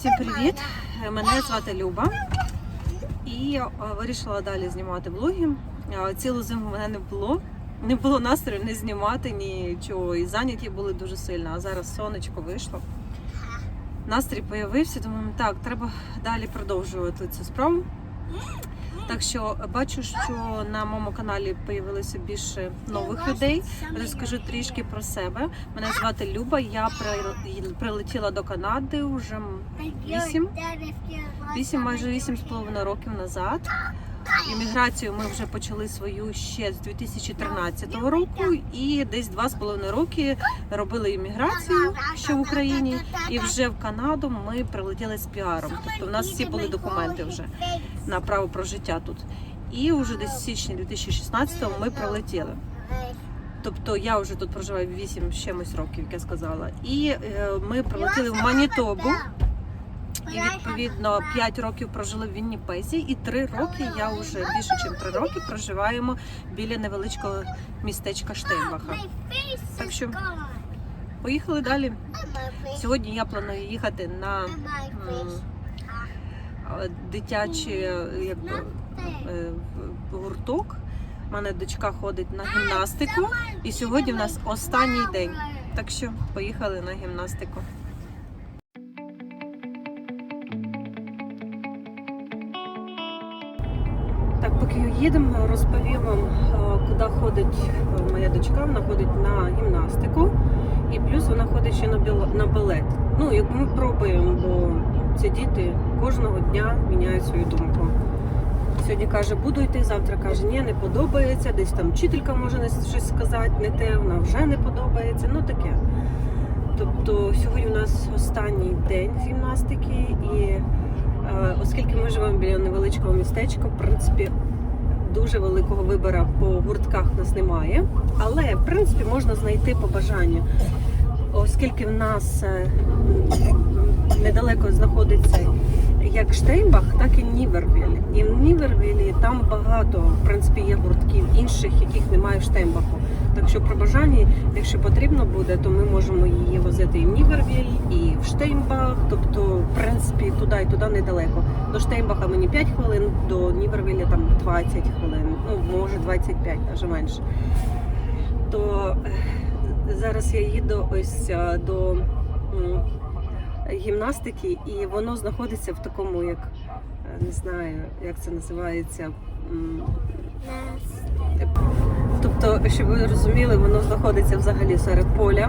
Всім привіт! Мене звати Люба. І е, вирішила далі знімати влоги. Е, Цілу зиму мене не було. Не було настрою не знімати нічого. І заняті були дуже сильно. А зараз сонечко вийшло. Настрій появився, думаю, так, треба далі продовжувати цю справу. Так що бачу, що на моєму каналі появилося більше нових людей. Розкажу трішки про себе. Мене звати Люба. Я при- прилетіла до Канади вже вісім, вісім, майже вісім з половиною років назад. Імміграцію ми вже почали свою ще з 2013 року, і десь два з половиною роки робили імміграцію ще в Україні, і вже в Канаду ми прилетіли з піаром. Тобто в нас всі були документи вже на право про життя тут. І вже десь в січні 2016 ми прилетіли. Тобто я вже тут проживаю 8 з чимось років, як я сказала. І е, ми прилетіли в Манітобу. І відповідно 5 років прожили в Вінніпезі, і 3 роки я вже більше, ніж 3 роки проживаємо біля невеличкого містечка Штейнбаха. Так що поїхали далі. Сьогодні я планую їхати на е, якби, е, гурток. У мене дочка ходить на гімнастику, і сьогодні в нас останній день. Так що поїхали на гімнастику. Їдемо, розповім вам, е, куди ходить е, моя дочка. Вона ходить на гімнастику, і плюс вона ходить ще на балет. Ну, як ми пробуємо, бо ці діти кожного дня міняють свою думку. Сьогодні каже, буду йти, завтра каже, ні, не подобається. Десь там вчителька може щось сказати, не те, вона вже не подобається. Ну таке. Тобто сьогодні у нас останній день гімнастики, і е, оскільки ми живемо біля невеличкого містечка, в принципі, дуже великого вибору по гуртках в нас немає. Але в принципі можна знайти по бажанню. Оскільки в нас е, недалеко знаходиться як Штейнбах, так і Нівервіль. І в Нівервілі там багато в принципі є гуртків інших, яких немає в Штейнбаху. Так що при бажанні, якщо потрібно буде, то ми можемо її возити і в Нівервіль, і в Штейнбах. Тобто, в принципі, туди і туди недалеко. До Штейнбаха мені 5 хвилин, до Нівервіля там 20 хвилин, ну може 25, навіть менше. То е, зараз я їду ось е, до гімнастики, і воно знаходиться в такому, як е, не знаю, як це називається. М, Тобто, щоб ви розуміли, воно знаходиться взагалі серед поля.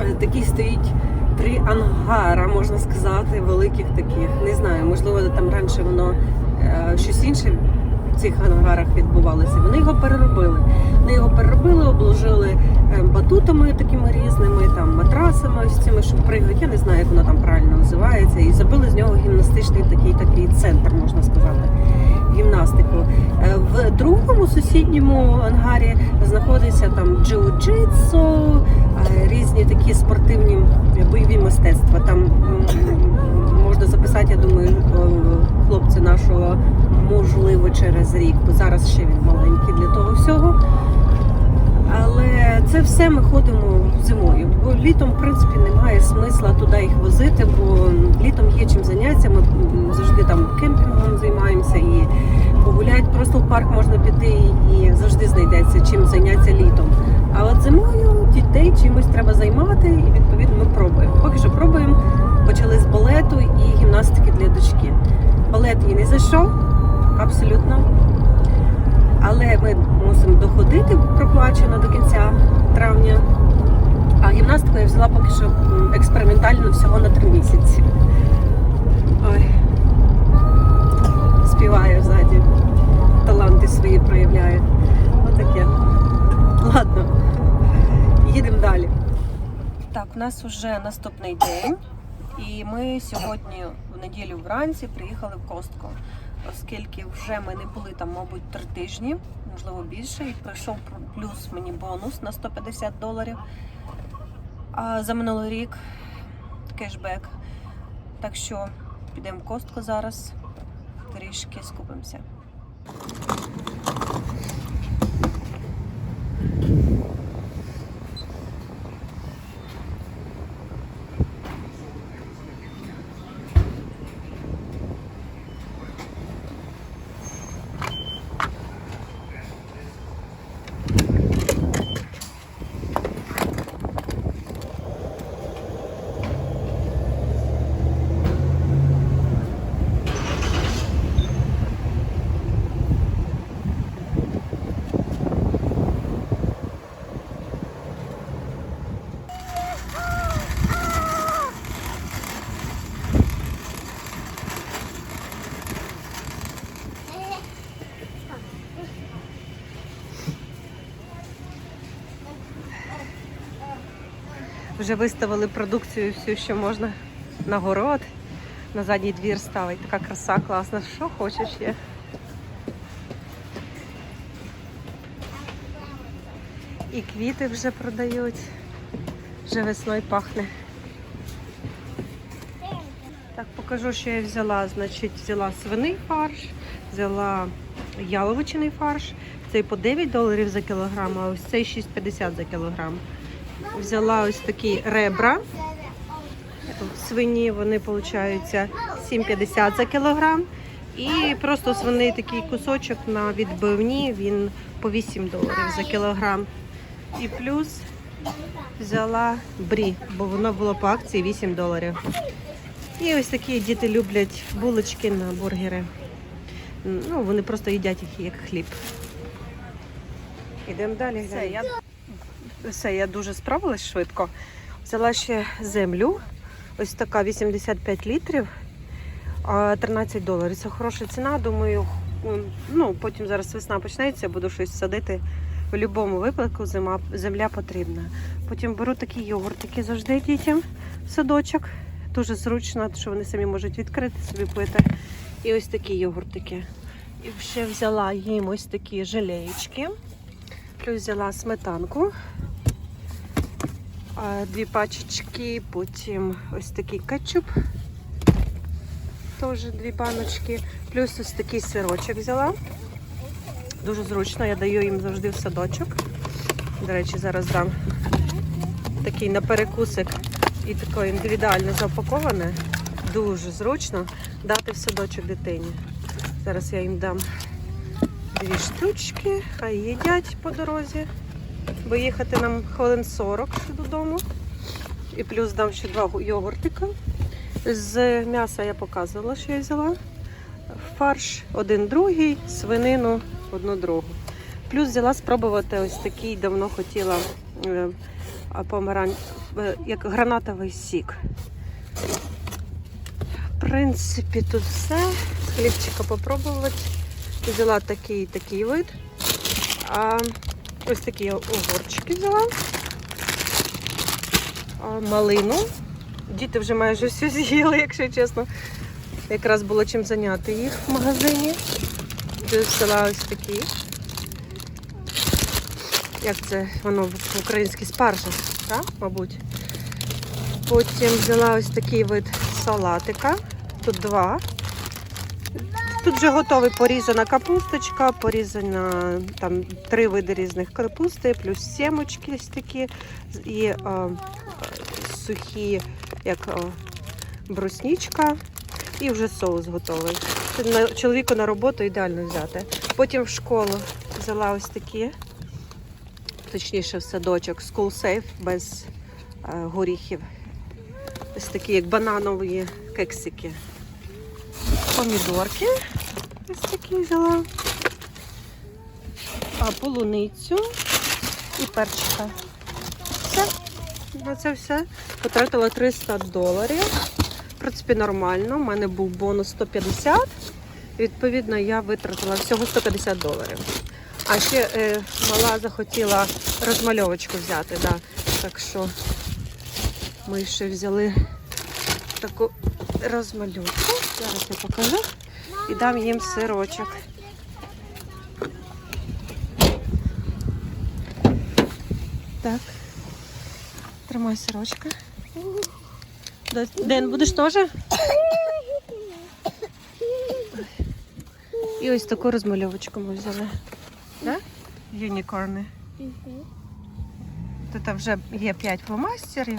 Е, Такий стоїть три ангара, можна сказати, великих таких. Не знаю, можливо, там раніше воно е, щось інше в цих ангарах відбувалося. Вони його переробили. Вони його переробили, обложили е, батутами такими різними, там матрасами ось цими, щоб пригають. Я не знаю, як воно там називається. І зробили з нього гімнастичний такий такий центр, можна сказати. Гімнастику. Е, В другому сусідньому ангарі знаходиться там джиу-джитсу, е, різні такі спортивні бойові мистецтва. Там можна записати, я думаю, е, хлопця нашого можливо через рік, бо зараз ще він маленький для того всього. Це все ми ходимо зимою. Бо літом, в принципі, немає смисла туди їх возити, бо літом є чим зайнятися. Ми завжди там кемпінгом займаємося і погуляти просто в парк можна піти і завжди знайдеться чим зайнятися літом. А от зимою дітей чимось треба займати, і відповідно ми пробуємо. Поки що пробуємо. Почали з балету і гімнастики для дочки. Балет їй не зайшов, абсолютно. Але ми мусимо доходити проплачено до кінця травня. А гімнастику я взяла поки що експериментально всього на три місяці. Ой. Співає ззаді. Таланти свої проявляє. Отаке. Ладно, їдемо далі. Так, у нас вже наступний день. І ми сьогодні в неділю вранці приїхали в Костко, оскільки вже ми не були там, мабуть, три тижні, можливо більше. І прийшов плюс мені бонус на 150 доларів. А за минулий рік кешбек. Так що підемо в костку зараз, трішки скупимося. Вже виставили продукцію всю, що можна на город, на задній двір ставить. Така краса класна. Що хочеш є. І квіти вже продають. Вже весною пахне. Так, покажу, що я взяла. Значить, взяла свиний фарш, взяла яловичний фарш. Цей по 9 доларів за кілограм, а ось цей 6,50 за кілограм. Взяла ось такі ребра. Свині вони получаються 7,50 за кілограм. І просто свиний такий кусочок на відбивні, він по 8 доларів за кілограм. І плюс взяла брі, бо воно було по акції 8 доларів. І ось такі діти люблять булочки на бургери. Ну, вони просто їдять їх як хліб. Ідемо далі. Все, я, все, я дуже справилась швидко. Взяла ще землю. Ось така 85 літрів, 13 доларів. Це хороша ціна. Думаю, ну, потім зараз весна почнеться, буду щось садити. В будь-якому випадку зима, земля потрібна. Потім беру такі йогуртики завжди дітям в садочок. Дуже зручно, що вони самі можуть відкрити собі пити. І ось такі йогуртики. І ще взяла їм ось такі желеєчки. Плюс взяла сметанку. Дві пачечки, потім ось такий кетчуп. Теж дві баночки. Плюс ось такий сирочок взяла. Дуже зручно, я даю їм завжди в садочок. До речі, зараз дам такий на перекусик і таке індивідуально запаковане. Дуже зручно дати в садочок дитині. Зараз я їм дам дві штучки, хай їдять по дорозі, бо їхати нам хвилин 40 додому. І плюс дам ще два йогуртика. З м'яса я показувала, що я взяла. Фарш один другий, свинину одну другу. Плюс взяла спробувати ось такий, давно хотіла е, помарань, е, як гранатовий сік. В принципі, тут все. Хлібчика попробувати. Взяла такий такий вид. А, ось такі огурчики взяла. Малину. Діти вже майже все з'їли, якщо чесно. Якраз було чим зайняти їх в магазині. Взяла ось такі. Як це воно по-українськи спаржа, так? мабуть. Потім взяла ось такий вид салатика. Тут два. Тут вже готовий порізана капусточка, порізана там три види різних капусти, плюс сімочки ось такі і е, сухі, як е, бруснічка, і вже соус готовий. Це на чоловіку на роботу ідеально взяти. Потім в школу взяла ось такі, точніше в садочок, School Safe без е, горіхів. Ось такі, як бананові кексики. Помідорки. Ось такі взяла. А полуницю і перчика. Все. Оце все. Потратила 300 доларів. В принципі, нормально. У мене був бонус 150. Відповідно, я витратила всього 150 доларів. А ще е, мала захотіла розмальовочку взяти. Да. Так що ми ще взяли таку розмальовку. Зараз я покажу і дам їм сирочок. Так. Тримай сирочка. Ден, будеш теж? І ось таку розмальовочку ми взяли. Да? Юнікорни. Тут вже є 5 фломастерів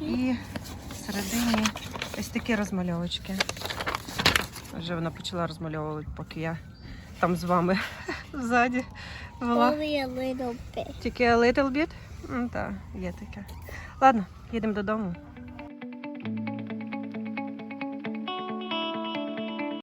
і всередині ось такі розмальовочки. Вже вона почала розмальовувати, поки я там з вами ззаді була. Only a little bit. Тільки a little bit? Так, є таке. Ладно, їдемо додому.